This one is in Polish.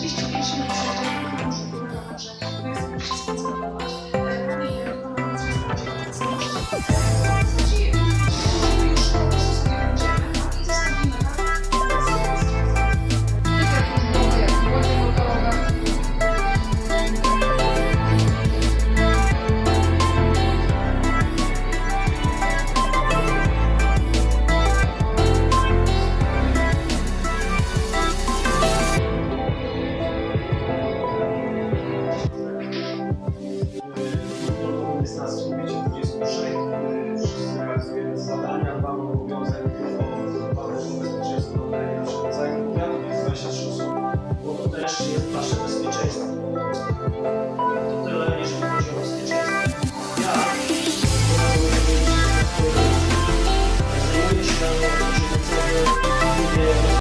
distribution nas w sumie 26, wszyscy realizujemy zadania, mamy obowiązek bezpieczeństwo naszego całego powiatu, jest 23 osób, bo to też jest nasze bezpieczeństwo.